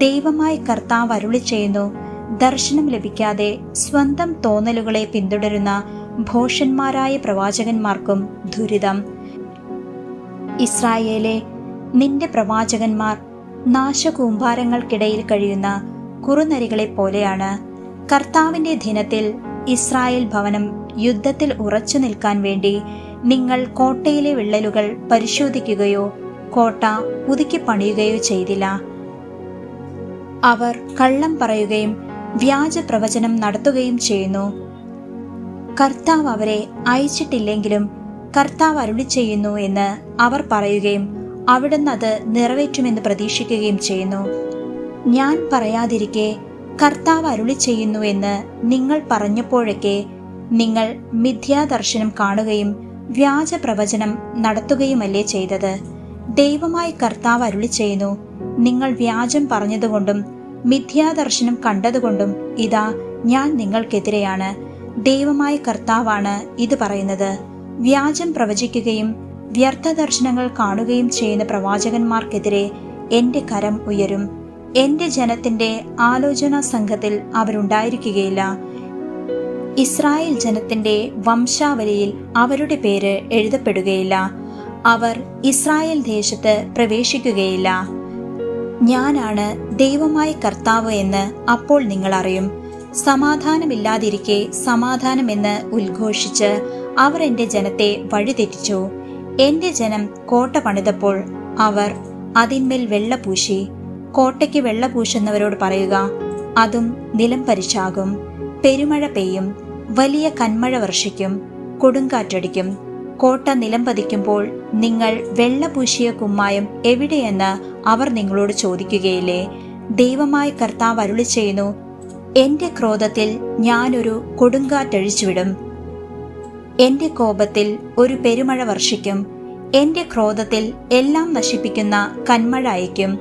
ദൈവമായി കർത്താവ് അരുളി ചെയ്യുന്നു. ദർശനം ലഭിക്കാതെ സ്വന്തം തോന്നലുകളെ പിന്തുടരുന്ന ഭോഷന്മാരായ പ്രവാചകന്മാർക്കും ദുരിതം. ഇസ്രായേലെ നിന്റെ പ്രവാചകന്മാർ നാശകൂമ്പാരങ്ങൾക്കിടയിൽ കഴിയുന്ന കുറുനരികളെ പോലെയാണ് കർത്താവിന്റെ ദിനത്തിൽ ഇസ്രായേൽ ഭവനം യുദ്ധത്തിൽ ഉറച്ചു നിൽക്കാൻ വേണ്ടി നിങ്ങൾ കോട്ടയിലെ വിള്ളലുകൾ പരിശോധിക്കുകയോ കോട്ട പുതുക്കി പണിയുകയോ ചെയ്തില്ല. അവർ കള്ളം പറയുകയും വ്യാജ പ്രവചനം നടത്തുകയും ചെയ്യുന്നു. കർത്താവ് അവരെ അയച്ചിട്ടില്ലെങ്കിലും കർത്താവ് അരുളി ചെയ്യുന്നു എന്ന് അവർ പറയുകയും അവിടുന്ന് അത് നിറവേറ്റുമെന്ന് പ്രതീക്ഷിക്കുകയും ചെയ്യുന്നു. ഞാൻ പറയാതിരിക്കെ കർത്താവ് അരുളി ചെയ്യുന്നു എന്ന് നിങ്ങൾ പറഞ്ഞപ്പോഴൊക്കെ നിങ്ങൾ മിഥ്യാദർശനം കാണുകയും വ്യാജ പ്രവചനം നടത്തുകയുമല്ലേ ചെയ്തത്? ദൈവമായി കർത്താവ് അരുളി ചെയ്യുന്നു നിങ്ങൾ വ്യാജം പറഞ്ഞതുകൊണ്ടും മിഥ്യാദർശനം കണ്ടതുകൊണ്ടും ഇതാ ഞാൻ നിങ്ങൾക്കെതിരെയാണ്. ദൈവമായ കർത്താവാണ് ഇത് പറയുന്നത്. വ്യാജം പ്രവചിക്കുകയും വ്യർത്ഥ ദർശനങ്ങൾ കാണുകയും ചെയ്യുന്ന പ്രവാചകന്മാർക്കെതിരെ എന്റെ കരം ഉയരും. എന്റെ ജനത്തിന്റെ ആലോചനാ സംഘത്തിൽ അവരുണ്ടായിരിക്കുകയില്ല. ഇസ്രായേൽ ജനത്തിന്റെ വംശാവലിയിൽ അവരുടെ പേര് എഴുതപ്പെടുകയില്ല. അവർ ഇസ്രായേൽ ദേശത്ത് പ്രവേശിക്കുകയില്ല. ഞാനാണ് ദൈവമായ കർത്താവ് എന്ന് അപ്പോൾ നിങ്ങൾ അറിയും. സമാധാനമില്ലാതിരിക്കെ സമാധാനമെന്ന് ഉദ്ഘോഷിച്ച് അവർ എന്റെ ജനത്തെ വഴിതെറ്റിച്ചു. എന്റെ ജനം കോട്ട പണിതപ്പോൾ അവർ അതിന്മേൽ വെള്ള പൂശി. കോട്ടയ്ക്ക് വെള്ള പൂശുന്നവരോട് പറയുക അതും നിലം പരിച്ചാകും പെരുമഴ പെയ്യും. വലിയ കന്മഴ വർഷിക്കും. കൊടുങ്കാറ്റടിക്കും. കോട്ട നിലം പതിക്കുമ്പോൾ നിങ്ങൾ വെള്ളപൂശിയ കുമ്മായം എവിടെയെന്ന് അവർ നിങ്ങളോട് ചോദിക്കുകയില്ലേ? ദൈവമായ കർത്താവ് അരുളി ചെയ്യുന്നു എന്റെ ക്രോധത്തിൽ ഞാനൊരു കൊടുങ്കാറ്റഴിച്ചുവിടും. എന്റെ കോപത്തിൽ ഒരു പെരുമഴ വർഷിക്കും. എന്റെ ക്രോധത്തിൽ എല്ലാം നശിപ്പിക്കുന്ന കന്മഴ അയക്കും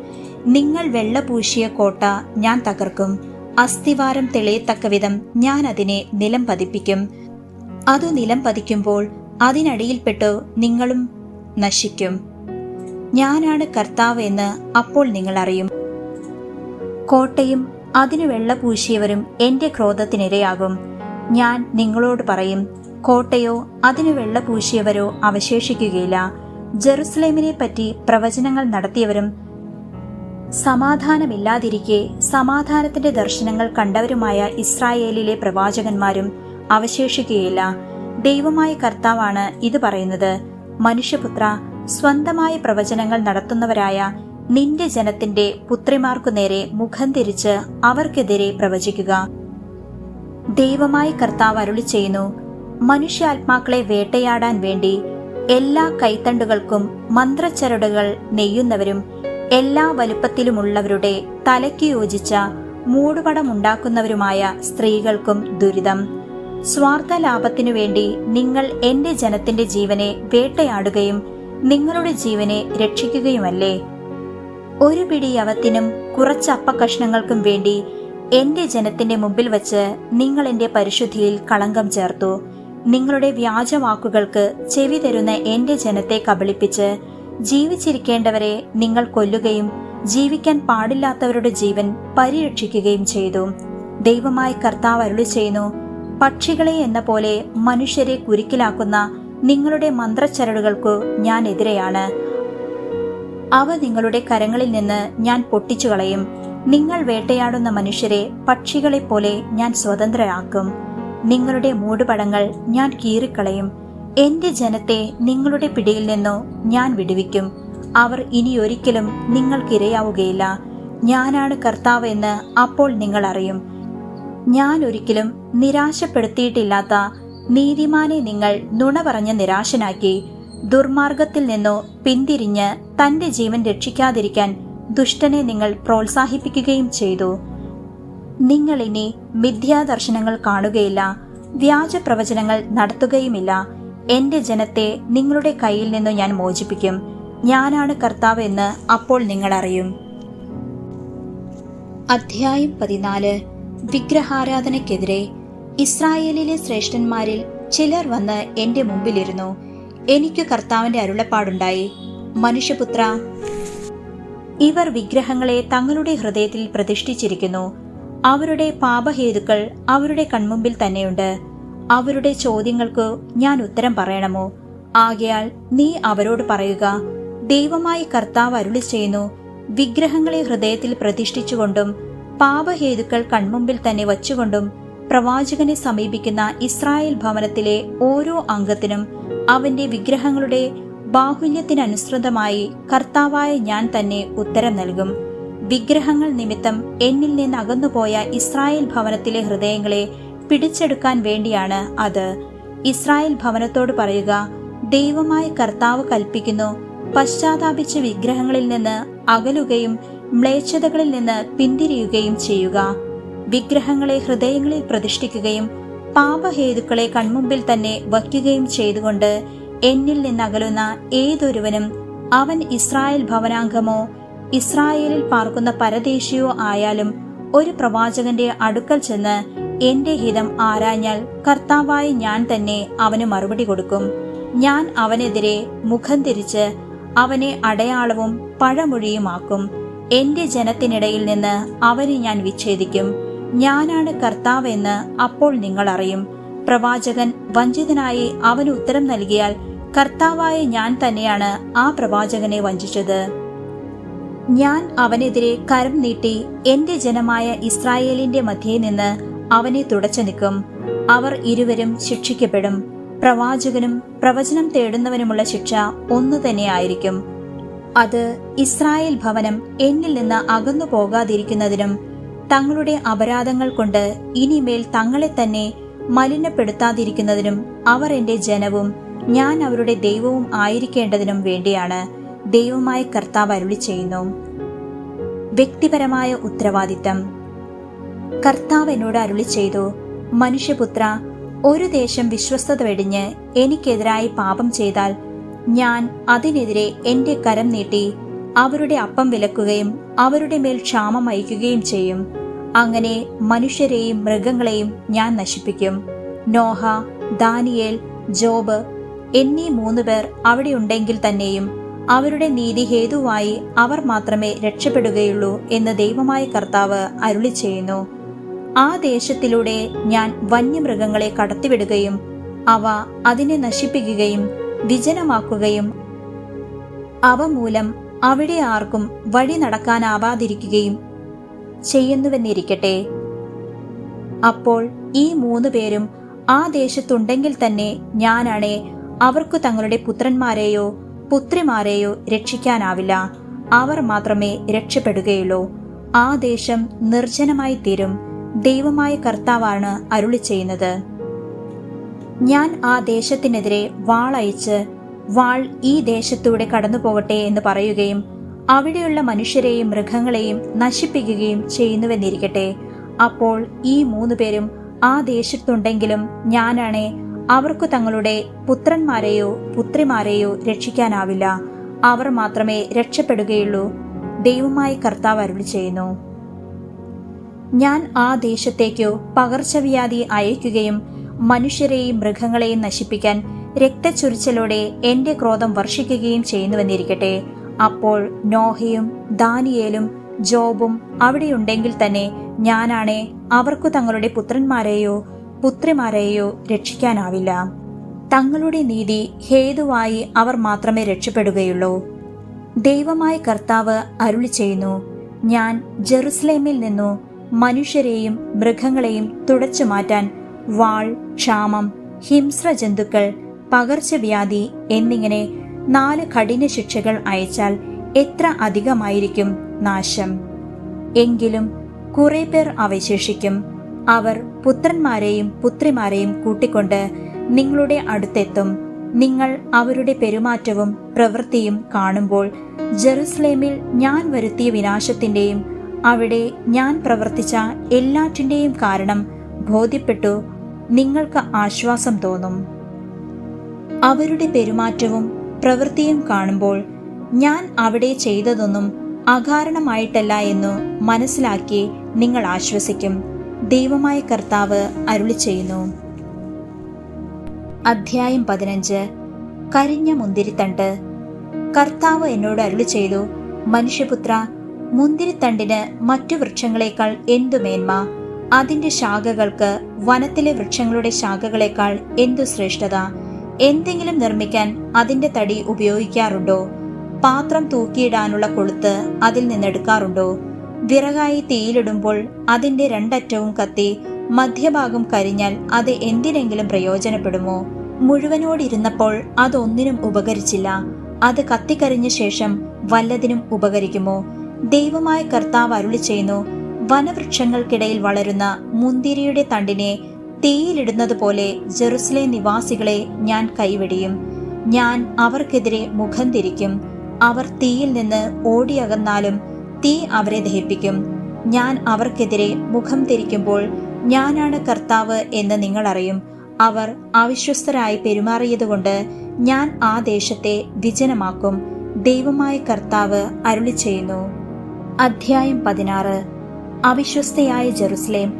നിങ്ങൾ വെള്ളപൂശിയ കോട്ട ഞാൻ തകർക്കും. അസ്ഥിവാരം തെളിയത്തക്ക വിധം ഞാൻ അതിനെ നിലം പതിപ്പിക്കും അതു നിലം പതിക്കുമ്പോൾ അതിനടിയിൽപ്പെട്ടു നിങ്ങളും നശിക്കും. ഞാനാണ് കർത്താവ് എന്ന് അപ്പോൾ നിങ്ങൾ അറിയും. കോട്ടയും അതിനു വെള്ള പൂശിയവരും എന്റെ ക്രോധത്തിനിരയാകും. ഞാൻ നിങ്ങളോട് പറയും കോട്ടയോ അതിനു വെള്ള പൂശിയവരോ അവശേഷിക്കുകയില്ല. ജെറുസലേമിനെ പറ്റി പ്രവചനങ്ങൾ നടത്തിയവരും സമാധാനമില്ലാതിരിക്കെ സമാധാനത്തിന്റെ ദർശനങ്ങൾ കണ്ടവരുമായ ഇസ്രായേലിലെ പ്രവാചകന്മാരും അവശേഷിക്കുകയില്ല. ദൈവമായ കർത്താവാണ് ഇത് പറയുന്നത്. മനുഷ്യപുത്ര സ്വന്തമായ പ്രവചനങ്ങൾ നടത്തുന്നവരായ നിന്റെ ജനത്തിന്റെ പുത്രിമാർക്കു നേരെ മുഖം തിരിച്ച് അവർക്കെതിരെ പ്രവചിക്കുക. ദൈവമായ കർത്താവ് അരുളി ചെയ്യുന്നു മനുഷ്യാത്മാക്കളെ വേട്ടയാടാൻ വേണ്ടി എല്ലാ കൈത്തണ്ടുകൾക്കും മന്ത്രച്ചരടുകൾ നെയ്യുന്നവരും എല്ലാ വലുപ്പത്തിലുമുള്ളവരുടെ തലയ്ക്ക് യോജിച്ച മൂടുപടമുണ്ടാക്കുന്നവരുമായ സ്ത്രീകൾക്കും ദുരിതം. സ്വാർത്ഥ ലാഭത്തിനു വേണ്ടി നിങ്ങൾ എന്റെ ജനത്തിന്റെ ജീവനെ വേട്ടയാടുകയും നിങ്ങളുടെ ജീവനെ രക്ഷിക്കുകയുമല്ലേ? ഒരു പിടി യവത്തിനും കുറച്ച് അപ്പക്കഷ്ണങ്ങൾക്കും വേണ്ടി എന്റെ ജനത്തിന്റെ മുമ്പിൽ വച്ച് നിങ്ങൾ എന്റെ പരിശുദ്ധിയിൽ കളങ്കം ചേർത്തു. നിങ്ങളുടെ വ്യാജവാക്കുകൾക്ക് ചെവി തരുന്ന എന്റെ ജനത്തെ കബളിപ്പിച്ച് ജീവിച്ചിരിക്കേണ്ടവരെ നിങ്ങൾ കൊല്ലുകയും ജീവിക്കാൻ പാടില്ലാത്തവരുടെ ജീവൻ പരിരക്ഷിക്കുകയും ചെയ്തു. ദൈവമായി കർത്താവ് അരുളി ചെയ്യുന്നു പക്ഷികളെ എന്ന പോലെ മനുഷ്യരെ കുരുക്കിലാക്കുന്ന നിങ്ങളുടെ മന്ത്രച്ചരടുകൾക്കു ഞാൻ എതിരെയാണ്. അവ നിങ്ങളുടെ കരങ്ങളിൽ നിന്ന് ഞാൻ പൊട്ടിച്ചു കളയും നിങ്ങൾ വേട്ടയാടുന്ന മനുഷ്യരെ പക്ഷികളെ പോലെ ഞാൻ സ്വതന്ത്രരാക്കും. നിങ്ങളുടെ മൂടുപടങ്ങൾ ഞാൻ കീറിക്കളയും. എന്റെ ജനത്തെ നിങ്ങളുടെ പിടിയിൽ നിന്നോ ഞാൻ വിടുവിക്കും. അവർ ഇനിയൊരിക്കലും നിങ്ങൾക്കിരയാവുകയില്ല. ഞാനാണ് കർത്താവ് എന്ന് അപ്പോൾ നിങ്ങൾ അറിയും. ഞാൻ ഒരിക്കലും നിരാശപ്പെടുത്തിയിട്ടില്ലാത്ത നീതിമാനെ നിങ്ങൾ നുണ പറഞ്ഞ് നിരാശനാക്കി ദുർമാർഗത്തിൽ നിന്നോ പിന്തിരിഞ്ഞ് തന്റെ ജീവൻ രക്ഷിക്കാതിരിക്കാൻ ദുഷ്ടനെ നിങ്ങൾ പ്രോത്സാഹിപ്പിക്കുകയും ചെയ്തു. നിങ്ങൾ ഇനി മിഥ്യാദർശനങ്ങൾ കാണുകയില്ല വ്യാജ പ്രവചനങ്ങൾ നടത്തുകയുമില്ല. എന്റെ ജനത്തെ നിങ്ങളുടെ കയ്യിൽ നിന്നു ഞാൻ മോചിപ്പിക്കും. ഞാനാണ് കർത്താവ് എന്ന് അപ്പോൾ നിങ്ങൾ അറിയും. അധ്യായം പതിനാല്. വിഗ്രഹാരാധനയ്ക്കെതിരെ ഇസ്രായേലിലെ ശ്രേഷ്ഠന്മാരിൽ ചിലർ വന്ന് എന്റെ മുമ്പിലിരുന്നു. എനിക്ക് കർത്താവിന്റെ അരുളപ്പാടുണ്ടായി. മനുഷ്യപുത്ര ഇവർ വിഗ്രഹങ്ങളെ തങ്ങളുടെ ഹൃദയത്തിൽ പ്രതിഷ്ഠിച്ചിരിക്കുന്നു. അവരുടെ പാപഹേതുക്കൾ അവരുടെ കൺമുമ്പിൽ തന്നെയുണ്ട്. അവരുടെ ചോദ്യങ്ങൾക്ക് ഞാൻ ഉത്തരം പറയണമോ? ആകയാൽ നീ അവരോട് പറയുക ദൈവമായി കർത്താവ് അരുളി ചെയ്യുന്നു വിഗ്രഹങ്ങളെ ഹൃദയത്തിൽ പ്രതിഷ്ഠിച്ചുകൊണ്ടും പാപഹേതുക്കൾ കൺമുമ്പിൽ തന്നെ വച്ചുകൊണ്ടും പ്രവാചകനെ സമീപിക്കുന്ന ഇസ്രായേൽ ഭവനത്തിലെ ഓരോ അംഗത്തിനും അവന്റെ വിഗ്രഹങ്ങളുടെ ബാഹുല്യത്തിനനുസൃതമായി കർത്താവായ ഞാൻ തന്നെ ഉത്തരം നൽകും. വിഗ്രഹങ്ങൾ നിമിത്തം എന്നിൽ നിന്ന് അകന്നുപോയ ഇസ്രായേൽ ഭവനത്തിലെ ഹൃദയങ്ങളെ പിടിച്ചെടുക്കാൻ വേണ്ടിയാണ് അത്. ഇസ്രായേൽ ഭവനത്തോട് പറയുക ദൈവമായ കർത്താവ് കൽപ്പിക്കുന്നു പശ്ചാത്താപിച്ച വിഗ്രഹങ്ങളിൽ നിന്ന് അകലുകയും മ്ലേച്ഛതകളിൽ നിന്ന് പിന്തിരിയുകയും ചെയ്യുക. വിഗ്രഹങ്ങളെ ഹൃദയങ്ങളിൽ പ്രതിഷ്ഠിക്കുകയും പാപഹേതുക്കളെ കൺമുമ്പിൽ തന്നെ വയ്ക്കുകയും ചെയ്തുകൊണ്ട് എന്നിൽ നിന്നകലുന്ന ഏതൊരുവനും അവൻ ഇസ്രായേൽ ഭവനാംഗമോ ഇസ്രായേലിൽ പാർക്കുന്ന പരദേശിയോ ആയാലും ഒരു പ്രവാചകന്റെ അടുക്കൽ ചെന്ന് എന്റെ ഹിതം ആരാഞ്ഞാൽ കർത്താവായ ഞാൻ തന്നെ അവന് മറുപടി കൊടുക്കും. ഞാൻ അവനെതിരെ മുഖം തിരിച്ച് അവനെ അടയാളവും പഴമൊഴിയുമാക്കും. എന്റെ ജനത്തിനിടയിൽ നിന്ന് അവരെ ഞാൻ വിച്ഛേദിക്കും. ഞാനാണ് കർത്താവെന്ന് അപ്പോൾ നിങ്ങൾ അറിയും. പ്രവാചകൻ വഞ്ചിതനായി അവന് ഉത്തരം നൽകിയാൽ കർത്താവായ ഞാൻ തന്നെയാണ് ആ പ്രവാചകനെ വഞ്ചിച്ചത്. ഞാൻ അവനെതിരെ കരം നീട്ടി എന്റെ ജനമായ ഇസ്രായേലിന്റെ മധ്യേ നിന്ന് അവനെ തുടച്ചു നിൽക്കും അവർ ഇരുവരും ശിക്ഷിക്കപ്പെടും. പ്രവാചകനും പ്രവചനം തേടുന്നവനുമുള്ള ശിക്ഷ ഒന്നു തന്നെയായിരിക്കും അത് ഇസ്രായേൽ ഭവനം എന്നിൽ നിന്ന് അകന്നു പോകാതിരിക്കുന്നതിനും തങ്ങളുടെ അപരാധങ്ങൾ കൊണ്ട് ഇനിമേൽ തങ്ങളെ തന്നെ മലിനപ്പെടുത്താതിരിക്കുന്നതിനും അവർ എന്റെ ജനവും ഞാൻ അവരുടെ ദൈവവും ആയിരിക്കേണ്ടതിനും വേണ്ടിയാണ് ദൈവമായ കർത്താവ് അരുളി ചെയ്യുന്നു വ്യക്തിപരമായ ഉത്തരവാദിത്തം. കർത്താവ് എന്നോട് അരുളി ചെയ്തു മനുഷ്യപുത്ര ഒരു ദേശം വിശ്വസ്തത വെടിഞ്ഞ് എനിക്കെതിരായി പാപം ചെയ്താൽ ഞാൻ അതിനെതിരെ എന്റെ കരം നീട്ടി അവരുടെ അപ്പം വിലക്കുകയും അവരുടെ മേൽ ക്ഷാമം അയക്കുകയും ചെയ്യും. അങ്ങനെ മനുഷ്യരെയും മൃഗങ്ങളെയും ഞാൻ നശിപ്പിക്കും. നോഹ ദാനിയേൽ ജോബ് എന്നീ മൂന്ന് പേർ അവിടെ ഉണ്ടെങ്കിൽ തന്നെയും അവരുടെ നീതി ഹേതുവായി അവർ മാത്രമേ രക്ഷപ്പെടുകയുള്ളൂ എന്ന് ദൈവമായ കർത്താവ് അരുളി ചെയ്യുന്നു. ആ ദേശത്തിലൂടെ ഞാൻ വന്യമൃഗങ്ങളെ കടത്തിവിടുകയും അവ അതിനെ നശിപ്പിക്കുകയും വിജനമാക്കുകയും അവ മൂലം അവിടെ ആർക്കും വഴി നടക്കാനാവാതിരിക്കുകയും ചെയ്യുന്നുവെന്നിരിക്കട്ടെ. അപ്പോൾ ഈ മൂന്നു പേരും ആ ദേശത്തുണ്ടെങ്കിൽ തന്നെ ഞാനാണേ അവർക്ക് തങ്ങളുടെ പുത്രന്മാരെയോ പുത്രിമാരെയോ രക്ഷിക്കാനാവില്ല. അവർ മാത്രമേ രക്ഷപ്പെടുകയുള്ളൂ. ആ ദേശം നിർജനമായി തീരും ദൈവമായ കർത്താവാണ് അരുളി ചെയ്യുന്നത് ഞാൻ ആ ദേശത്തിനെതിരെ വാളയച്ച് വാൾ ഈ ദേശത്തൂടെ കടന്നു പോകട്ടെ എന്ന് പറയുകയും അവിടെയുള്ള മനുഷ്യരെയും മൃഗങ്ങളെയും നശിപ്പിക്കുകയും ചെയ്യുന്നുവെന്നിരിക്കട്ടെ. അപ്പോൾ ഈ മൂന്ന് പേരും ആ ദേശത്തുണ്ടെങ്കിലും ഞാനാണേ അവർക്ക് തങ്ങളുടെ പുത്രന്മാരെയോ പുത്രിമാരെയോ രക്ഷിക്കാനാവില്ല. അവർ മാത്രമേ രക്ഷപ്പെടുകയുള്ളൂ. ദൈവമായി കർത്താവ് അരുളി ചെയ്യുന്നു. ഞാൻ ആ ദേശത്തേക്കോ പകർച്ചവ്യാധി അയക്കുകയും മനുഷ്യരെയും മൃഗങ്ങളെയും നശിപ്പിക്കാൻ രക്തച്ചൊരിച്ചലോടെ എന്റെ ക്രോധം വർഷിക്കുകയും ചെയ്യുന്നുവെന്നിരിക്കട്ടെ. അപ്പോൾ നോഹയും ദാനിയേലും ജോബും അവിടെയുണ്ടെങ്കിൽ തന്നെ ഞാനാണേ അവർക്കു തങ്ങളുടെ പുത്രന്മാരെയോ പുത്രിമാരെയോ രക്ഷിക്കാനാവില്ല. തങ്ങളുടെ നീതി ഹേതുവായി അവർ മാത്രമേ രക്ഷപ്പെടുകയുള്ളൂ. ദൈവമായ കർത്താവ് അരുളി ചെയ്യുന്നു ഞാൻ ജെറുസലേമിൽ നിന്നു മനുഷ്യരെയും മൃഗങ്ങളെയും തുടച്ചു മാറ്റാൻ വാൾ ക്ഷാമം ഹിംസ്ര ജന്തുക്കൾ പകർച്ചവ്യാധി എന്നിങ്ങനെ നാല് കഠിന ശിക്ഷകൾ അയച്ചാൽ എത്ര അധികമായിരിക്കും നാശം? എങ്കിലും കുറെ പേർ അവശേഷിക്കും. അവർ പുത്രന്മാരെയും പുത്രിമാരെയും കൂട്ടിക്കൊണ്ട് നിങ്ങളുടെ അടുത്തെത്തും. നിങ്ങൾ അവരുടെ പെരുമാറ്റവും പ്രവൃത്തിയും കാണുമ്പോൾ ജെറുസലേമിൽ ഞാൻ വരുത്തിയ വിനാശത്തിന്റെയും അവിടെ ഞാൻ പ്രവർത്തിച്ച എല്ലാറ്റിന്റെയും കാരണം ബോധ്യപ്പെട്ടു നിങ്ങൾക്ക് ആശ്വാസം തോന്നും. അവരുടെ പെരുമാറ്റവും പ്രവൃത്തിയും കാണുമ്പോൾ ഞാൻ അവിടെ ചെയ്തതൊന്നും അകാരണമായിട്ടല്ല എന്നു മനസ്സിലാക്കി നിങ്ങൾ ആശ്വസിക്കും. ദൈവമായ കർത്താവ് അരുളി ചെയ്യുന്നു. അധ്യായം പതിനഞ്ച്. കരിഞ്ഞ മുന്തിരിത്തണ്ട്. കർത്താവ് എന്നോട് അരുളി ചെയ്തു മനുഷ്യപുത്ര മുന്തിരിത്തണ്ടിന് മറ്റു വൃക്ഷങ്ങളെക്കാൾ എന്തു മേന്മ? അതിന്റെ ശാഖകൾക്ക് വനത്തിലെ വൃക്ഷങ്ങളുടെ ശാഖകളെക്കാൾ എന്തു ശ്രേഷ്ഠത? എന്തെങ്കിലും നിർമ്മിക്കാൻ അതിന്റെ തടി ഉപയോഗിക്കാറുണ്ടോ? പാത്രം തൂക്കിയിടാനുള്ള കൊളുത്ത് അതിൽ നിന്നെടുക്കാറുണ്ടോ? വിറകായി തീയിലിടുമ്പോൾ അതിന്റെ രണ്ടറ്റവും കത്തി മധ്യഭാഗം കരിഞ്ഞാൽ അത് എന്തിനെങ്കിലും പ്രയോജനപ്പെടുമോ? മുഴുവനോടിരുന്നപ്പോൾ അതൊന്നിനും ഉപകരിച്ചില്ല. അത് കത്തിക്കരിഞ്ഞ ശേഷം വല്ലതിനും ഉപകരിക്കുമോ? ദൈവമായ കർത്താവ് അരുളി ചെയ്യുന്നു വനവൃക്ഷങ്ങൾക്കിടയിൽ വളരുന്ന മുന്തിരിയുടെ തണ്ടിനെ തീയിലിടുന്നത് പോലെ ജെറുസലേ നിവാസികളെ ഞാൻ കൈവെടിയും. ഞാൻ അവർക്കെതിരെ മുഖം തിരിക്കും. അവർ തീയിൽ നിന്ന് ഓടിയകന്നാലും തീ അവരെ ദഹിപ്പിക്കും. ഞാൻ അവർക്കെതിരെ മുഖം തിരിക്കുമ്പോൾ ഞാനാണ് കർത്താവ് എന്ന് നിങ്ങൾ അറിയും അവർ അവിശ്വസ്തരായി പെരുമാറിയതുകൊണ്ട് ഞാൻ ആ ദേശത്തെ വിജനമാക്കും. ദൈവമായ കർത്താവ് അരുളി ചെയ്യുന്നു അധ്യായം പതിനാറ്. അവിശ്വസ്തയായ ജെറുസലേം.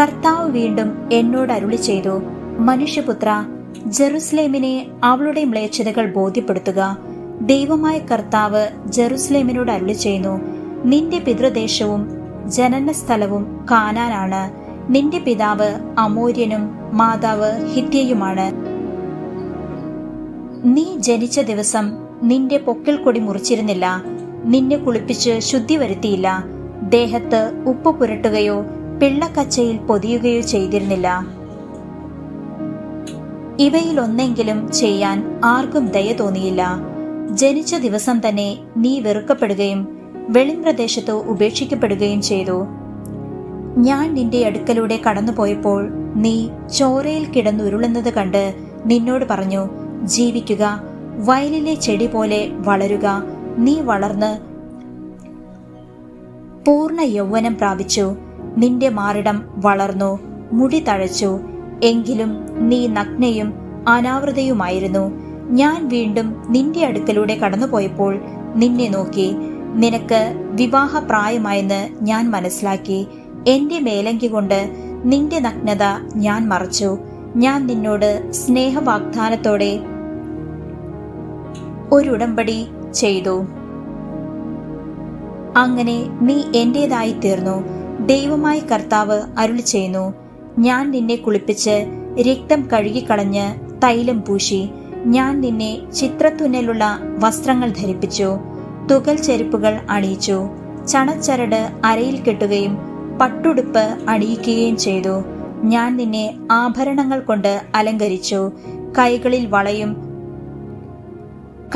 കർത്താവ് വീണ്ടും എന്നോട് അരുളി ചെയ്തു മനുഷ്യപുത്ര ജെറുസലേമിനെ അവളുടെ മ്ലേച്ഛതകൾ ബോധ്യപ്പെടുത്തുക. ദൈവമായ കർത്താവ് ജെറുസലേമിനോട് അരുളി ചെയ്യുന്നു നിന്റെ പിതൃദേശവും ജനന സ്ഥലവും കാനാനാണ്. നിന്റെ പിതാവ് അമൂര്യനും മാതാവ് ഹിത്യയുമാണ്. നീ ജനിച്ച ദിവസം നിന്റെ പൊക്കിൽ കൊടി മുറിച്ചിരുന്നില്ല. നിന്നെ കുളിപ്പിച്ച് ശുദ്ധി വരുത്തിയില്ല. ദേഹത്ത് ഉപ്പ് പുരട്ടുകയോ പിള്ളക്കച്ചയിൽ പൊതിയുകയോ ചെയ്തിരുന്നില്ല. ഇവയിൽ ഒന്നെങ്കിലും ചെയ്യാൻ ആർക്കും ദയ തോന്നിയില്ല. ജനിച്ച ദിവസം തന്നെ നീ വെറുക്കപ്പെടുകയും വെളിംപ്രദേശത്ത് ഉപേക്ഷിക്കപ്പെടുകയും ചെയ്തു. ഞാൻ നിന്റെ അടുക്കലൂടെ കടന്നുപോയപ്പോൾ നീ ചോരയിൽ കിടന്നുരുളുന്നത് കണ്ട് നിന്നോട് പറഞ്ഞു ജീവിക്കുക വയലിലെ ചെടി പോലെ വളരുക നീ വളർന്ന് പൂർണ യൗവനം പ്രാപിച്ചു. നിന്റെ മാറിടം വളർന്നു മുടി തഴച്ചു. എങ്കിലും നീ നഗ്നയും അനാവൃതയുമായിരുന്നു. ഞാൻ വീണ്ടും നിന്റെ അടുക്കലൂടെ കടന്നുപോയപ്പോൾ നിന്നെ നോക്കി. നിനക്ക് വിവാഹ പ്രായമായെന്ന് ഞാൻ മനസ്സിലാക്കി. എന്റെ മേലങ്കി കൊണ്ട് നിന്റെ നഗ്നത ഞാൻ മറച്ചു. ഞാൻ നിന്നോട് സ്നേഹവാഗ്ദാനത്തോടെ ഒരുടമ്പടി ചെയ്തു. അങ്ങനെ നീ എന്റേതായി തീർന്നു. ദൈവമായി കർത്താവ് അരുളി ചെയ്യുന്നു. ഞാൻ നിന്നെ കുളിപ്പിച്ച് രക്തം കഴുകിക്കളഞ്ഞ് തൈലം പൂശി. ഞാൻ നിന്നെ ചിത്രത്തുന്നലുള്ള വസ്ത്രങ്ങൾ ധരിപ്പിച്ചു. തുകൽ ചെരുപ്പുകൾ അണിയിച്ചു. ചണച്ചരട് അരയിൽ കെട്ടുകയും പട്ടുടുപ്പ് അണിയിക്കുകയും ചെയ്തു. ഞാൻ നിന്നെ ആഭരണങ്ങൾ കൊണ്ട് അലങ്കരിച്ചു. കൈകളിൽ വളയും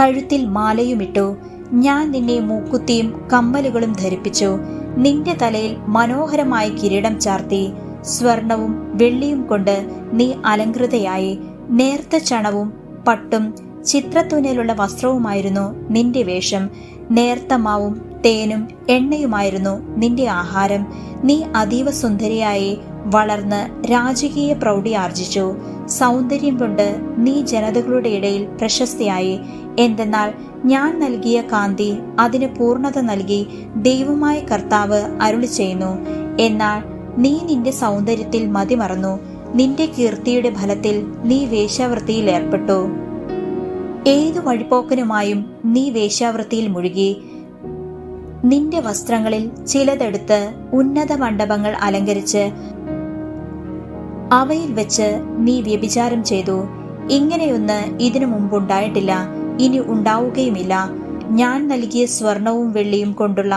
കഴുത്തിൽ മാലയുമിട്ടു. ഞാൻ നിന്നെ മൂക്കുത്തിയും കമ്മലുകളും ധരിപ്പിച്ചു. നിന്റെ തലയിൽ മനോഹരമായ കിരീടം ചാർത്തി. സ്വർണവും വെള്ളിയും കൊണ്ട് നീ അലങ്കൃതയായി. നേർത്ത ചണവും പട്ടും ചിത്രത്തുന്നലുള്ള വസ്ത്രവുമായിരുന്നു നിന്റെ വേഷം. നേർത്ത മാവും തേനും എണ്ണയുമായിരുന്നു നിന്റെ ആഹാരം. നീ അതീവ സുന്ദരിയായി വളർന്ന് രാജകീയ പ്രൗഢി ആർജിച്ചു. സൗന്ദര്യം കൊണ്ട് നീ ജനതകളുടെ ഇടയിൽ പ്രശസ്തിയായി. എന്തെന്നാൽ ഞാൻ നൽകിയ കാന്തി അതിന് പൂർണത നൽകി ദൈവമായ കർത്താവ് അരുളി ചെയ്യുന്നു. എന്നാൽ നീ നിന്റെ സൗന്ദര്യത്തിൽ മതിമറന്നു. നിന്റെ കീർത്തിയുടെ ഫലത്തിൽ നീ വേശ്യാവൃത്തിയിൽ ഏർപ്പെട്ടു. ഏതു വഴിപോക്കനുമായും നീ വേശ്യാവൃത്തിയിൽ മുഴുകി. നിന്റെ വസ്ത്രങ്ങളിൽ ചിലതെടുത്ത് ഉന്നത മണ്ഡപങ്ങൾ അലങ്കരിച്ച് അവയിൽ വെച്ച് നീ വ്യഭിചാരം ചെയ്തു. ഇങ്ങനെയൊന്ന് ഇതിനു മുമ്പുണ്ടായിട്ടില്ല. ഇനി ഉണ്ടാവുകയുമില്ല. ഞാൻ നൽകിയ സ്വർണവും വെള്ളിയും കൊണ്ടുള്ള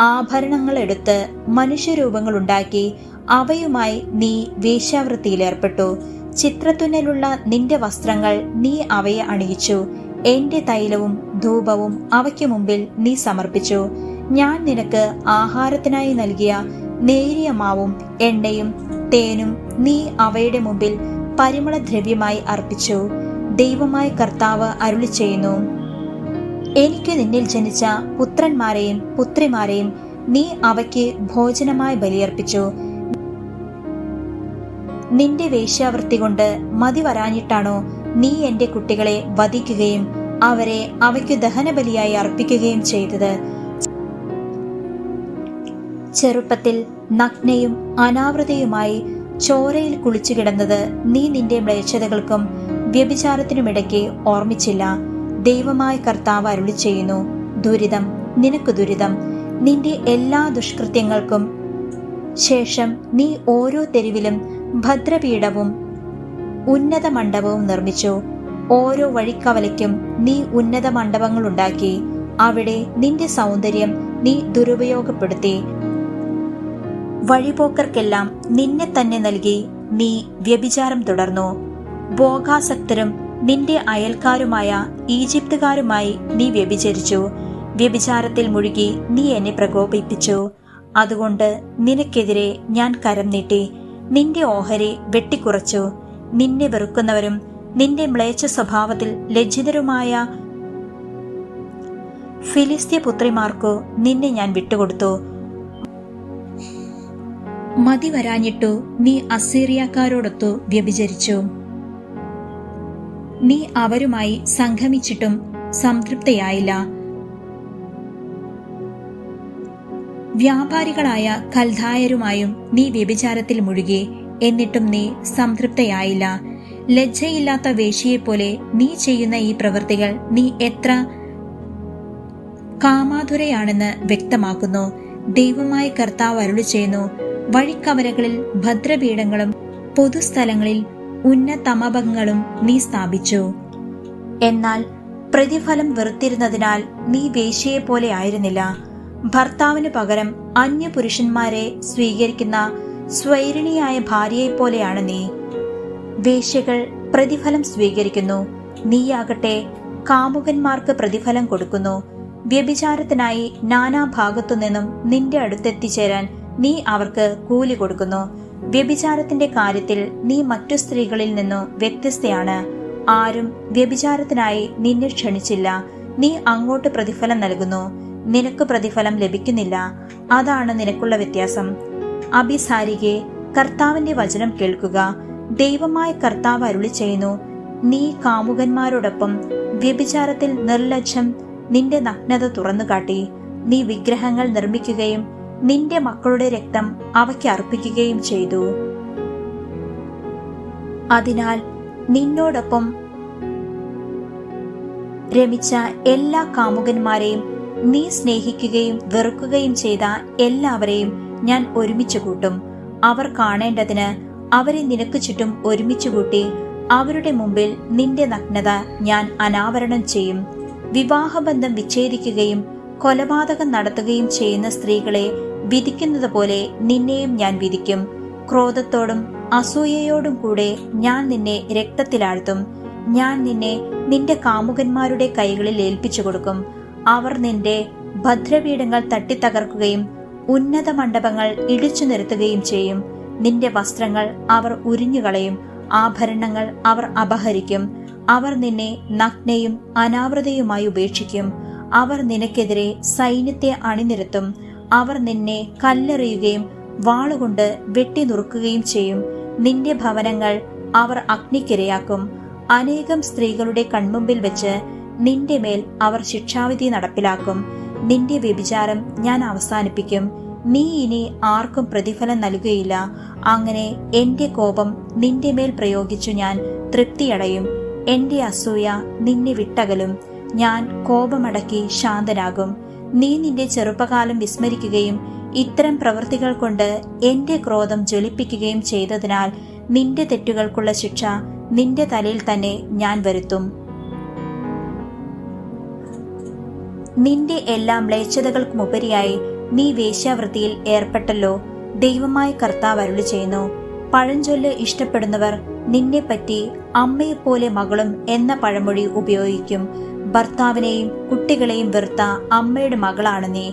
ആഭരണങ്ങൾ എടുത്ത് മനുഷ്യരൂപങ്ങൾ ഉണ്ടാക്കി അവയുമായി നീ വേശ്യാവൃത്തിയിലേർപ്പെട്ടു ചിത്രത്തുന്നലുള്ള നിന്റെ വസ്ത്രങ്ങൾ നീ അവയെ അണിയിച്ചു. എന്റെ തൈലവും ധൂപവും അവയ്ക്ക് മുമ്പിൽ നീ സമർപ്പിച്ചു. ഞാൻ നിനക്ക് ആഹാരത്തിനായി നൽകിയ നേരിയ മാവും എണ്ണയും തേനും നീ അവയുടെ മുമ്പിൽ പരിമളദ്രവ്യമായി അർപ്പിച്ചു. ദൈവമായ കർത്താവ് അരുളി ചെയ്യുന്നു. എനിക്ക് നിന്നിൽ ജനിച്ച പുത്രന്മാരെയും പുത്രിമാരെയും നീ അവയ്ക്ക് ഭോജനമായി ബലിയർപ്പിച്ചു. നിന്റെ വേശ്യാവൃത്തി കൊണ്ട് മതി വരാഞ്ഞിട്ടാണോ നീ എന്റെ കുട്ടികളെ വധിക്കുകയും അവരെ അവയ്ക്ക് ദഹനബലിയായി അർപ്പിക്കുകയും ചെയ്തത്? ചെറുപ്പത്തിൽ നഗ്നയും അനാവൃതയുമായി ചോരയിൽ കുളിച്ചു കിടന്നത് നീ നിന്റെ മ്ലേച്ഛതകൾക്കും വ്യഭിചാരത്തിനുമിടയ്ക്ക് ഓർമ്മിച്ചില്ല. ദൈവമായ കർത്താവ് അരുളി ചെയ്യുന്നു ദുരിതം നിനക്ക് ദുരിതം. നിന്റെ എല്ലാ ദുഷ്കൃത്യങ്ങൾക്കും ശേഷം നീ ഓരോ തെരുവിലും ഭദ്രപീഠവും ഉന്നത മണ്ഡപവും നിർമ്മിച്ചു. ഓരോ വഴിക്കവലയ്ക്കും നീ ഉന്നത മണ്ഡപങ്ങളുണ്ടാക്കി അവിടെ നിന്റെ സൗന്ദര്യം നീ ദുരുപയോഗപ്പെടുത്തി. വഴിപോക്കർക്കെല്ലാം നിന്നെ തന്നെ നൽകി നീ വ്യഭിചാരം തുടർന്നു. ഭോഗാസക്തരും നിന്റെ അയൽക്കാരുമായ ഈജിപ്തുകാരുമായി നീ വ്യഭിചരിച്ചു. വ്യഭിചാരത്തിൽ മുഴുകി നീ എന്നെ പ്രകോപിപ്പിച്ചു. അതുകൊണ്ട് നിനക്കെതിരെ ഞാൻ കരം നീട്ടി. നിന്റെ ഓഹരി വെട്ടിക്കുറച്ചു. നിന്നെ വെറുക്കുന്നവരും നിന്റെ മ്ലേച്ഛ സ്വഭാവത്തിൽ ലജ്ജിതരുമായ ഫിലിസ്തീയ പുത്രിമാർക്കു നിന്നെ ഞാൻ വിട്ടുകൊടുത്തു. മതി വരാഞ്ഞിട്ടു നീ അസീറിയക്കാരോടൊത്തു വ്യഭിചരിച്ചു. നീ അവരുമായി സംഗമിച്ചിട്ടും സംതൃപ്തയായില്ല. വ്യാപാരികളായ കൽധായരുമായും നീ വ്യഭിചാരത്തിൽ മുഴുകി എന്നിട്ടും നീ സംതൃപ്തയായില്ല. ലജ്ജയില്ലാത്ത വേശിയെപ്പോലെ നീ ചെയ്യുന്ന ഈ പ്രവൃത്തികൾ നീ എത്ര കാമാതുരയാണെന്ന് വ്യക്തമാക്കുന്നു. ദൈവമായി കർത്താവ് അരുളി ചെയ്യുന്നു വഴിക്കവരകളിൽ ഭദ്രപീഠങ്ങളും പൊതുസ്ഥലങ്ങളിൽ ഉന്നതമഭങ്ങളും നീ സ്ഥാപിച്ചു. എന്നാൽ പ്രതിഫലം വെറുത്തിരുന്നതിനാൽ നീ വേശ്യയെപ്പോലെ ആയിരുന്നില്ല. ഭർത്താവിന് പകരം അന്യപുരുഷന്മാരെ സ്വീകരിക്കുന്ന സ്വൈരിണിയായ ഭാര്യയെപ്പോലെയാണ് നീ. വേശ്യകൾ പ്രതിഫലം സ്വീകരിക്കുന്നു. നീയാകട്ടെ കാമുകന്മാർക്ക് പ്രതിഫലം കൊടുക്കുന്നു. വ്യഭിചാരത്തിനായി നാനാഭാഗത്തു നിന്നും നിന്റെ അടുത്തെത്തിച്ചേരാൻ നീ അവർക്ക് കൂലി കൊടുക്കുന്നു. വ്യഭിചാരത്തിന്റെ കാര്യത്തിൽ നീ മറ്റു സ്ത്രീകളിൽ നിന്നു വ്യത്യസ്തയാണ്. ആരും വ്യഭിചാരത്തിനായി നിന്നെ ക്ഷണിച്ചില്ല. നീ അങ്ങോട്ട് പ്രതിഫലം നൽകുന്നു. നിനക്ക് പ്രതിഫലം ലഭിക്കുന്നില്ല. അതാണ് നിനക്കുള്ള വ്യത്യാസം. അഭിസാരികെ കർത്താവിന്റെ വചനം കേൾക്കുക. ദൈവമായ കർത്താവ് അരുളി ചെയ്യുന്നു. നീ കാമുകന്മാരോടൊപ്പം വ്യഭിചാരത്തിൽ നിർലജ്ജം നിന്റെ നഗ്നത തുറന്നു കാട്ടി നീ വിഗ്രഹങ്ങൾ നിർമ്മിക്കുകയും നിന്റെ മക്കളുടെ രക്തം അവയ്ക്ക് അർപ്പിക്കുകയും ചെയ്തു. അതിനാൽ നിന്നോടൊപ്പം രമിച്ച എല്ലാ കാമുകന്മാരെയും നീ സ്നേഹിക്കുകയും വെറുക്കുകയും ചെയ്ത എല്ലാവരെയും ഞാൻ ഒരുമിച്ച് കൂട്ടും. അവർ കാണേണ്ടതിന് അവരെ നിനക്ക് ചുറ്റും ഒരുമിച്ച് കൂട്ടി അവരുടെ മുമ്പിൽ നിന്റെ നഗ്നത ഞാൻ അനാവരണം ചെയ്യും. വിവാഹബന്ധം വിച്ഛേദിക്കുകയും കൊലപാതകം നടത്തുകയും ചെയ്യുന്ന സ്ത്രീകളെ വിധിക്കുന്നത് പോലെ നിന്നെയും ഞാൻ വിധിക്കും. ക്രോധത്തോടും അസൂയയോടും കൂടെ ഞാൻ നിന്നെ രക്തത്തിലാഴ്ത്തും. ഞാൻ നിന്നെ നിന്റെ കാമുകന്മാരുടെ കൈകളിൽ ഏൽപ്പിച്ചു കൊടുക്കും. അവർ നിന്റെ ഭദ്രപീഠങ്ങൾ തട്ടിത്തകർക്കുകയും ഉന്നത മണ്ഡപങ്ങൾ ഇടിച്ചു നിരത്തുകയും ചെയ്യും. നിന്റെ വസ്ത്രങ്ങൾ അവർ ഉരിഞ്ഞുകളയും ആഭരണങ്ങൾ അവർ അപഹരിക്കും. അവർ നിന്നെ നഗ്നയും അനാവൃതയുമായി ഉപേക്ഷിക്കും. അവർ നിനക്കെതിരെ സൈന്യത്തെ അണിനിരത്തും. അവർ നിന്നെ കല്ലെറിയുകയും വാളുകൊണ്ട് വെട്ടി നുറുക്കുകയും ചെയ്യും. നിന്റെ ഭവനങ്ങൾ അവർ അഗ്നിക്കിരയാക്കും. അനേകം സ്ത്രീകളുടെ കൺമുമ്പിൽ വെച്ച് നിന്റെ മേൽ അവർ ശിക്ഷാവിധി നടപ്പിലാക്കും. നിന്റെ വ്യഭിചാരം ഞാൻ അവസാനിപ്പിക്കും. നീ ഇനി ആർക്കും പ്രതിഫലം നൽകുകയില്ല. അങ്ങനെ എന്റെ കോപം നിന്റെ മേൽ പ്രയോഗിച്ചു ഞാൻ തൃപ്തിയടയും. എന്റെ അസൂയ നിന്നെ വിട്ടകലും. ഞാൻ കോപമടക്കി ശാന്തനാകും. നീ നിന്റെ ചെറുപ്പകാലം വിസ്മരിക്കുകയും ഇത്തരം പ്രവൃത്തികൾ കൊണ്ട് എന്റെ ക്രോധം ജ്വലിപ്പിക്കുകയും ചെയ്തതിനാൽ നിന്റെ തെറ്റുകൾക്കുള്ള ശിക്ഷ നിന്റെ തലയിൽ തന്നെ ഞാൻ വരുത്തും. നിന്റെ എല്ലാ മ്ലേച്ഛതകൾക്കുമുപരിയായി നീ വേശ്യാവൃത്തിയിൽ ഏർപ്പെട്ടല്ലോ. ദൈവമായ കർത്താവ് അരുളി ചെയ്യുന്നു. പഴഞ്ചൊല്ല് ഇഷ്ടപ്പെടുന്നവർ നിന്നെപ്പറ്റി അമ്മയെപ്പോലെ മകളും എന്ന പഴമൊഴി ഉപയോഗിക്കും. ഭർത്താവിനെയും കുട്ടികളെയും വെറുത്ത അമ്മയുടെ മകളാണ് നീ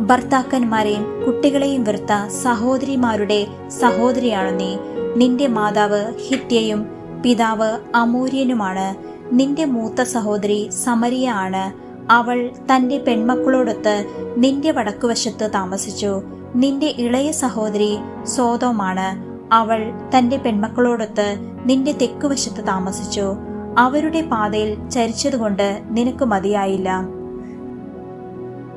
ഭർത്താക്കന്മാരെയും കുട്ടികളെയും വെറുത്ത സഹോദരിമാരുടെ സഹോദരിയാണ് നീ നിന്റെ മാതാവ് ഹിത്യയും പിതാവ് അമൂര്യനുമാണ്. നിന്റെ മൂത്ത സഹോദരി സമരിയ ആണ്. അവൾ തന്റെ പെൺമക്കളോടൊത്ത് നിന്റെ വടക്കുവശത്ത് താമസിച്ചു. നിന്റെ ഇളയ സഹോദരി സോതോമാണ്. അവൾ തന്റെ പെൺമക്കളോടൊത്ത് നിന്റെ തെക്കുവശത്ത് താമസിച്ചു. അവരുടെ പാതയിൽ ചരിച്ചതുകൊണ്ട് നിനക്ക് മതിയായില്ല.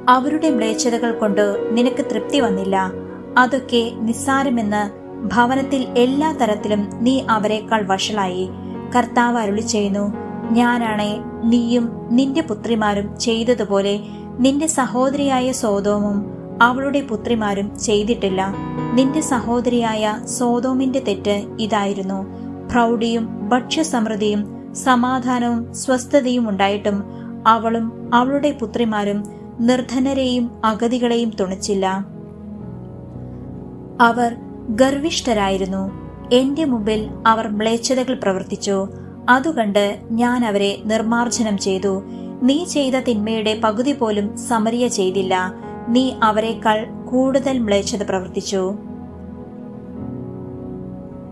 അവരുടെ മ്ലേച്ഛതകൾ കൊണ്ട് നിനക്ക് തൃപ്തി വന്നില്ല. അതൊക്കെ നിസ്സാരമെന്ന് ഭവനത്തിൽ എല്ലാ തരത്തിലും നീ അവരെക്കാൾ വഷളായി. കർത്താവ് അരുളി ചെയ്യുന്നു ഞാനാണേ നീയും നിന്റെ പുത്രിമാരും ചെയ്തതുപോലെ നിന്റെ സഹോദരിയായ സോതോമും അവളുടെ പുത്രിമാരും ചെയ്തിട്ടില്ല. നിന്റെ സഹോദരിയായ സോതോമിന്റെ തെറ്റ് ഇതായിരുന്നു. പ്രൗഢിയും ഭക്ഷ്യസമൃദ്ധിയും സമാധാനവും സ്വസ്ഥതയും ഉണ്ടായിട്ടും അവളും അവളുടെ പുത്രിമാരും നിർധനരെയും അഗതികളെയും തുണച്ചില്ല. അവർ ഗർവിഷ്ഠരായിരുന്നു. എന്റെ മുമ്പിൽ അവർ മ്ലേച്ഛതകൾ പ്രവർത്തിച്ചു. അതുകണ്ട് ഞാൻ അവരെ നിർമാർജനം ചെയ്തു. നീ ചെയ്ത തിന്മയുടെ പകുതി പോലും സമരിയ ചെയ്തില്ല. നീ അവരെക്കാൾ കൂടുതൽ മ്ലേച്ഛത പ്രവർത്തിച്ചു.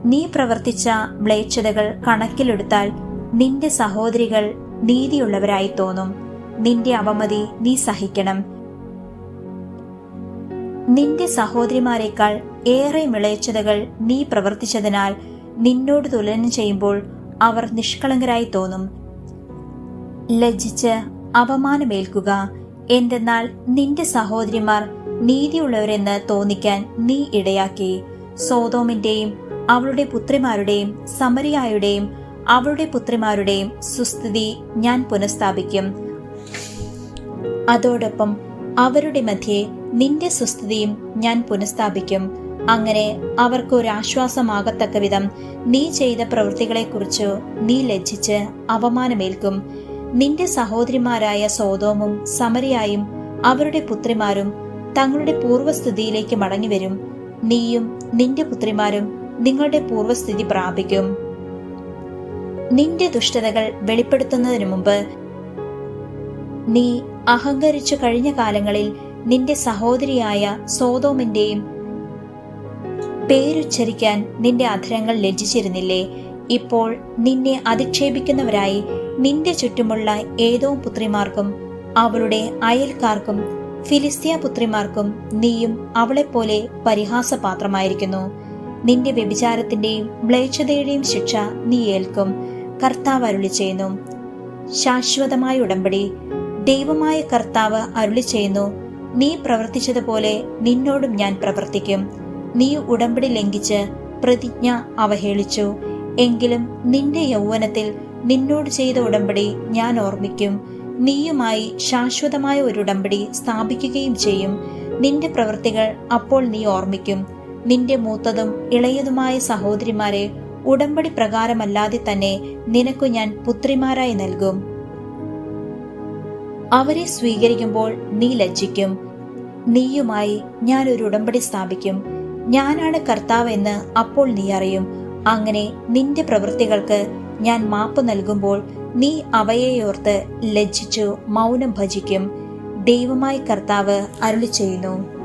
നീ പ്രവർത്തിച്ച മ്ലേച്ഛതകൾ കണക്കിലെടുത്താൽ നിന്റെ സഹോദരികൾ നീതിയുള്ളവരായി തോന്നും. നിന്റെ അവമതി നീ സഹിക്കണം. നിന്റെ സഹോദരിമാരെക്കാൾ ഏറെ മിളയച്ചതകൾ നീ പ്രവർത്തിച്ചതിനാൽ നിന്നോട് തുലനം ചെയ്യുമ്പോൾ അവർ നിഷ്കളങ്കരായി തോന്നും. ലജ്ജിച്ച് അപമാനമേൽക്കുക. എന്തെന്നാൽ നിന്റെ സഹോദരിമാർ നീതിയുള്ളവരെന്ന് തോന്നിക്കാൻ നീ ഇടയാക്കി. സോതോമിന്റെയും അവളുടെ പുത്രിമാരുടെയും സമരിയായുടെയും അവളുടെ പുത്രിമാരുടെയും സുസ്ഥിതി ഞാൻ പുനഃസ്ഥാപിക്കും. അതോടൊപ്പം അവരുടെ മധ്യേ നിന്റെ സുസ്ഥിതിയും ഞാൻ പുനഃസ്ഥാപിക്കും. അങ്ങനെ അവർക്ക് ഒരു ആശ്വാസമാകത്തക്ക വിധം നീ ചെയ്ത പ്രവൃത്തികളെക്കുറിച്ച് നീ ലജ്ജിച്ച് അവമാനമേൽക്കും. നിന്റെ സഹോദരിമാരായ സോതോമും സമരിയായും അവരുടെ പുത്രിമാരും തങ്ങളുടെ പൂർവസ്ഥിതിയിലേക്ക് മടങ്ങിവരും. നീയും നിന്റെ പുത്രിമാരും നിങ്ങളുടെ പൂർവസ്ഥിതി പ്രാപിക്കും. നിന്റെ ദുഷ്ടതകൾ വെളിപ്പെടുത്തുന്നതിനു മുമ്പ് നീ അഹങ്കരിച്ചു കഴിഞ്ഞ കാലങ്ങളിൽ നിന്റെ സഹോദരിയായ സോതോമിന്റെയും പേരുച്ചരിക്കാൻ നിന്റെ അധരങ്ങൾ ലജ്ജിച്ചിരുന്നില്ലേ? ഇപ്പോൾ നിന്നെ അധിക്ഷേപിക്കുന്നവരായി നിന്റെ ചുറ്റുമുള്ള ഏതോ പുത്രിമാർക്കും അവളുടെ അയൽക്കാർക്കും ഫിലിസ്തീയ പുത്രിമാർക്കും നീയും അവളെപ്പോലെ പരിഹാസപാത്രമായിരിക്കുന്നു. നിന്റെ വ്യഭിചാരത്തിന്റെയും മ്ലേച്ഛതയുടെയും ശിക്ഷ നീ ഏൽക്കും. കർത്താവ് അരുളി ചെയ്യുന്നു. ശാശ്വതമായ ഉടമ്പടി ദൈവമായ കർത്താവ് അരുളി ചെയ്യുന്നു. നീ പ്രവർത്തിച്ചതുപോലെ നിന്നോടും ഞാൻ പ്രവർത്തിക്കും. നീ ഉടമ്പടി ലംഘിച്ച് പ്രതിജ്ഞ അവഹേളിച്ചു. എങ്കിലും നിന്റെ യൗവനത്തിൽ നിന്നോട് ചെയ്ത ഉടമ്പടി ഞാൻ ഓർമ്മിക്കും. നീയുമായി ശാശ്വതമായ ഒരു ഉടമ്പടി സ്ഥാപിക്കുകയും ചെയ്യും. നിന്റെ പ്രവൃത്തികൾ അപ്പോൾ നീ ഓർമ്മിക്കും. നിന്റെ മൂത്തതും ഇളയതുമായ സഹോദരിമാരെ ഉടമ്പടി പ്രകാരമല്ലാതെ തന്നെ നിനക്കു ഞാൻ പുത്രിമാരായി നൽകും. അവരെ സ്വീകരിക്കുമ്പോൾ നീ ലജ്ജിക്കും. നീയുമായി ഞാൻ ഒരു ഉടമ്പടി സ്ഥാപിക്കും. ഞാനാണ് കർത്താവ് എന്ന് അപ്പോൾ നീ അറിയും. അങ്ങനെ നിന്റെ പ്രവൃത്തികൾക്ക് ഞാൻ മാപ്പ് നൽകുമ്പോൾ നീ അവയെയോർത്ത് ലജ്ജിച്ചു മൗനം ഭജിക്കും. ദൈവമായി കർത്താവ് അരുളി ചെയ്യുന്നു